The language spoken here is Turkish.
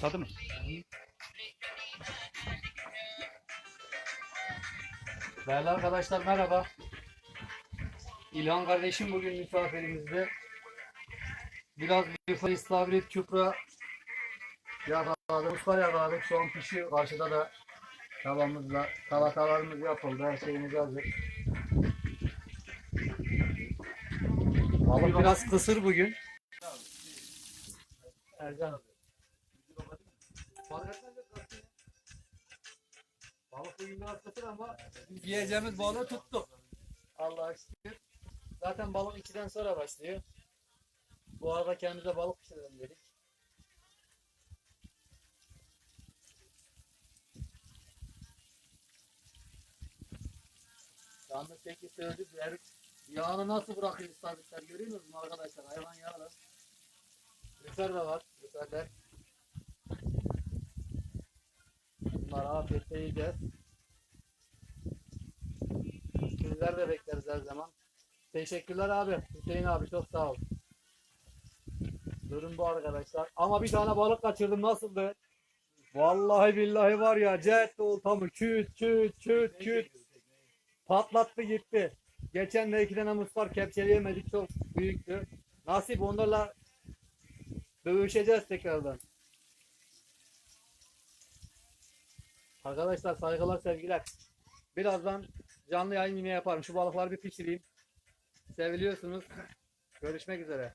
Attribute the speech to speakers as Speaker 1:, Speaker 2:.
Speaker 1: Tadı mı? Değerli arkadaşlar merhaba. İlhan kardeşim bugün misafirimizde. Biraz bir istavrit çupra yakaladık, usta yakaladık. Şu an pişiyor. Karşıda da tavamızla salatalarımız yapıldı. Her şeyimiz hazır. Balık biraz kısır bugün. Ercan. Fark etmez. Balık bugün biraz ama yiyeceğimiz balığı tuttuk. Allah'a şükür. Zaten balık 2'den sonra başlıyor. Bu arada kendimize balık pişirelim dedik. Yalnız peki söyledi. Diğer yağını nasıl bırakıyor sabitler görüyor musunuz arkadaşlar? Hayvan yağlı. Lüfer de var. Lüferler. Afiyetle yiyeceğiz. Sizler de bekleriz her zaman. Teşekkürler abi. Hüseyin abi çok sağ ol. Durum bu arkadaşlar. Ama bir tane balık kaçırdım nasıldı? Vallahi billahi var ya jet oltamı küt küt küt küt patlattı gitti. Geçen de iki tane mustar kepçeleyemedik çok büyüktü. Nasip onlarla dövüşeceğiz tekrardan. Arkadaşlar saygılar sevgiler. Birazdan canlı yayın yine yaparım. Şu balıkları bir pişireyim. Seviliyorsunuz. Görüşmek üzere.